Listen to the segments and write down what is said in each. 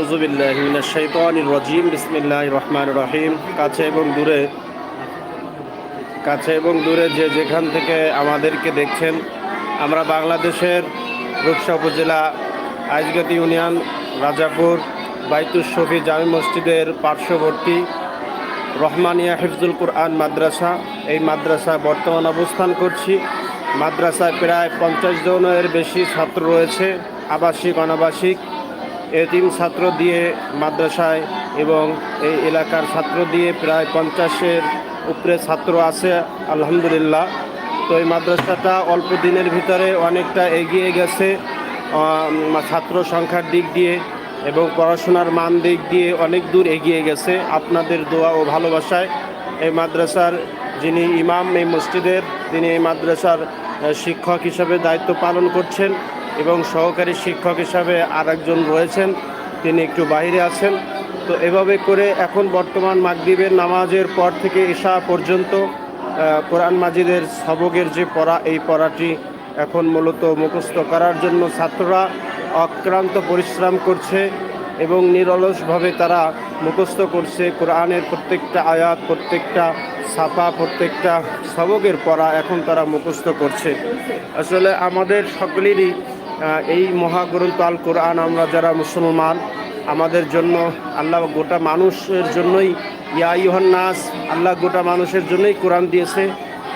রাজিম। বিসমিল্লাহ রহমান রহিম। কাছে এবং দূরে, কাছে এবং দূরে যে যেখান থেকে আমাদেরকে দেখছেন, আমরা বাংলাদেশের রূপসা উপজেলা আইজগাতি ইউনিয়ন, রাজাপুর, বাইতুস শফি জামি মসজিদের পার্শ্ববর্তী রহমানিয়া হিফজুল কুরআন মাদ্রাসা। এই মাদ্রাসা বর্তমান অবস্থান করছি। মাদ্রাসায় প্রায় পঞ্চাশ জনের বেশি ছাত্র রয়েছে, আবাসিক, অনাবাসিক। এতিম ছাত্র দিয়ে মাদ্রাসায় এবং এই এলাকার ছাত্র দিয়ে প্রায় পঞ্চাশের উপরে ছাত্র আছে, আলহামদুলিল্লাহ। তো এই মাদ্রাসাটা অল্প দিনের ভিতরে অনেকটা এগিয়ে গেছে ছাত্র সংখ্যার দিক দিয়ে এবং পড়াশোনার মান দিক দিয়ে অনেক দূর এগিয়ে গেছে। আপনাদের দোয়া ও ভালোবাসায় এই মাদ্রাসার যিনি ইমাম এই মসজিদের, তিনি এই মাদ্রাসার শিক্ষক হিসাবে দায়িত্ব পালন করছেন। এবং সহকারী শিক্ষক হিসাবে আর একজন রয়েছেন, তিনি একটু বাইরে আছেন। তো এভাবে করে এখন বর্তমান মাগরিবের নামাজের পর থেকে ঈশা পর্যন্ত কোরআন মাজিদের সবকের যে পড়া, এই পড়াটি এখন মূলত মুখস্থ করার জন্য ছাত্ররা অক্রান্ত পরিশ্রম করছে এবং নিরলসভাবে তারা মুখস্থ করছে কোরআনের প্রত্যেকটা আয়াত, প্রত্যেকটা ছাপা প্রত্যেকটা সবকের পড়া এখন তারা মুখস্থ করছে। আসলে আমাদের সকলেরই এই মহাগ্রন্থ আল কোরআন, আমরা যারা মুসলমান, আমাদের জন্য আল্লাহ গোটা মানুষের জন্যই, ইয়া নাস, আল্লাহ গোটা মানুষের জন্যই কোরআন দিয়েছে।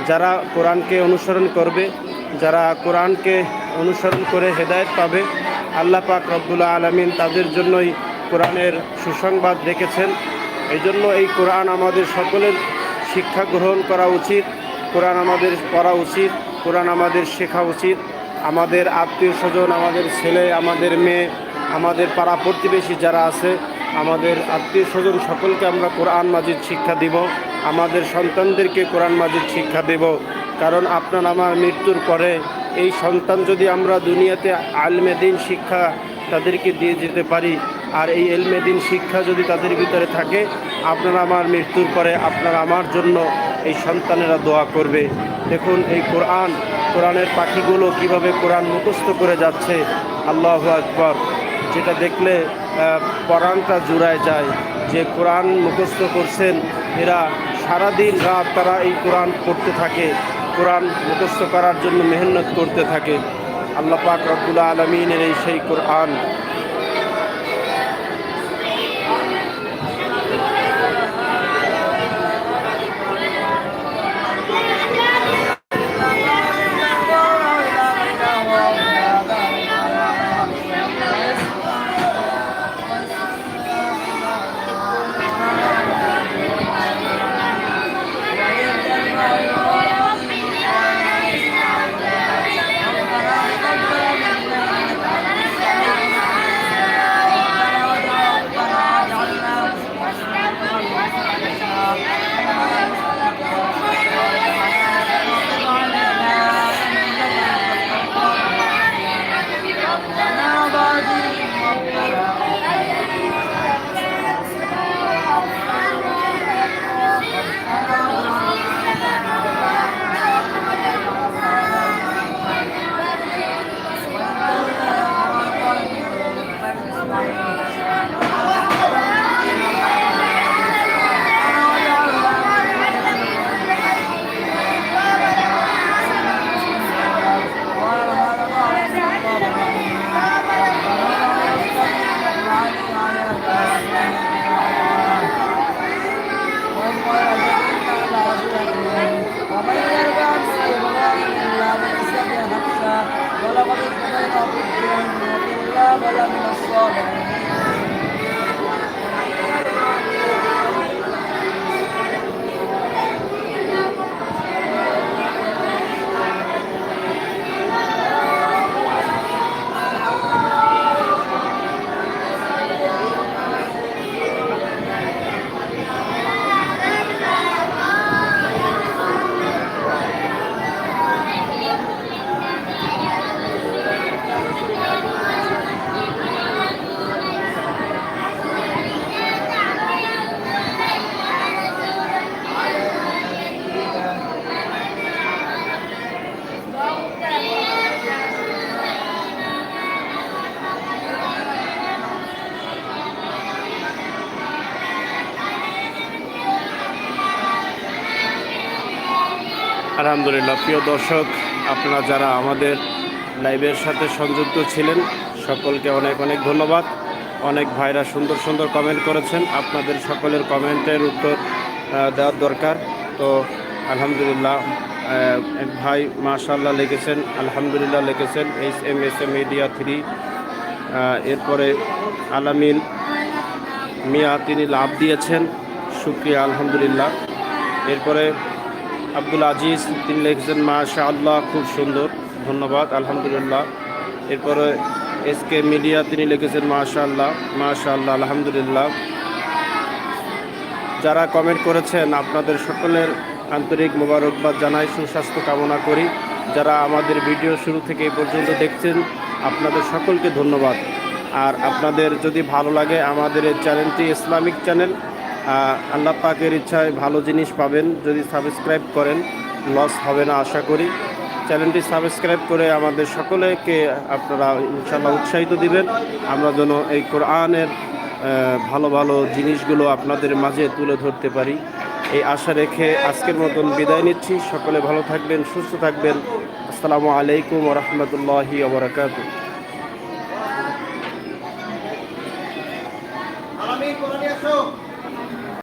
যারা কোরআনকে অনুসরণ করবে, যারা কোরআনকে অনুসরণ করে হেদায়েত পাবে, আল্লাহ পাক রব্বুল্লা আলমিন তাদের জন্যই কোরআনের সুসংবাদ রেখেছেন। এই জন্য এই কোরআন আমাদের সকলের শিক্ষা গ্রহণ করা উচিত, কোরআন আমাদের পড়া উচিত, কোরআন আমাদের শেখা উচিত। আমাদের আত্মীয় স্বজন, আমাদের ছেলে, আমাদের মেয়ে, আমাদের পাড়া প্রতিবেশী যারা আছে, আমাদের আত্মীয় স্বজন সকলকে আমরা কোরআন মাজিদ শিক্ষা দিব। আমাদের সন্তানদেরকে কোরআন মাজিদ শিক্ষা দেব। কারণ আপনার আমার মৃত্যুর পরে এই সন্তান যদি আমরা দুনিয়াতে আলমেদিন শিক্ষা তাদেরকে দিয়ে যেতে পারি, আর এই এলমেদিন শিক্ষা যদি তাদের ভিতরে থাকে, আপনার আমার মৃত্যুর পরে আপনার আমার জন্য এই সন্তানেরা দোয়া করবে। দেখুন, এই কোরআন কোরআনের পাখিগুলো কীভাবে কোরআন মুখস্থ করে যাচ্ছে, আল্লাহ আকবর। যেটা দেখলে পরাণটা জুড়ায় যায়। যে কোরআন মুখস্থ করছেন, এরা সারাদিন রাত তারা এই কোরআন পড়তে থাকে। কোরআন মুখস্থ করার জন্য মেহনত করতে থাকে। আল্লাহ পাক রব্বুল আলমিনের এই সেই কোরআন আলহামদুলিল্লাহ, প্রিয় দর্শক, আপনারা যারা আমাদের লাইভের সাথে সংযুক্ত ছিলেন, সকলকে অনেক অনেক ধন্যবাদ। অনেক ভাইরা সুন্দর সুন্দর কমেন্ট করেছেন। আপনাদের সকলের কমেন্টের উত্তর দেওয়ার দরকার। তো আলহামদুলিল্লাহ এক ভাই মাশাল্লাহ লিখেছেন, আলহামদুলিল্লাহ লিখেছেন H M S M media three এরপরে আলামিন মিয়া তিনি লাভ দিয়েছেন। শুক্রিয়া, আলহামদুলিল্লাহ। এরপরে আব্দুল আজিজ, তিনি লিখেছেন মাশা আল্লাহ খুব সুন্দর। ধন্যবাদ, আলহামদুলিল্লাহ। এরপরে এস কে মিডিয়া, তিনি লিখেছেন মাশা আল্লাহ মাশা আল্লাহ আলহামদুলিল্লাহ। যারা কমেন্ট করেছেন, আপনাদের সকলের আন্তরিক মোবারকবাদ জানাই, সুস্বাস্থ্য কামনা করি। যারা আমাদের ভিডিও শুরু থেকে এই পর্যন্ত দেখছেন, আপনাদের সকলকে ধন্যবাদ। আর আপনাদের যদি ভালো লাগে, আমাদের চ্যানেলটি ইসলামিক চ্যানেল আল্লাহ পাকের ইচ্ছায় ভালো জিনিস পাবেন। যদি সাবস্ক্রাইব করেন লস হবে না আশা করি। চ্যানেলটি সাবস্ক্রাইব করে আমাদের সকলেকে আপনারা ইনশাল্লাহ উৎসাহিত দিবেন। আমরা যেন এই কোরআনের ভালো ভালো জিনিসগুলো আপনাদের মাঝে তুলে ধরতে পারি। এই আশা রেখে আজকের মতন বিদায় নিচ্ছি। সকলে ভালো থাকবেন, সুস্থ থাকবেন। আসসালামু আলাইকুম রহমতুল্লাহি ওবরাকাতু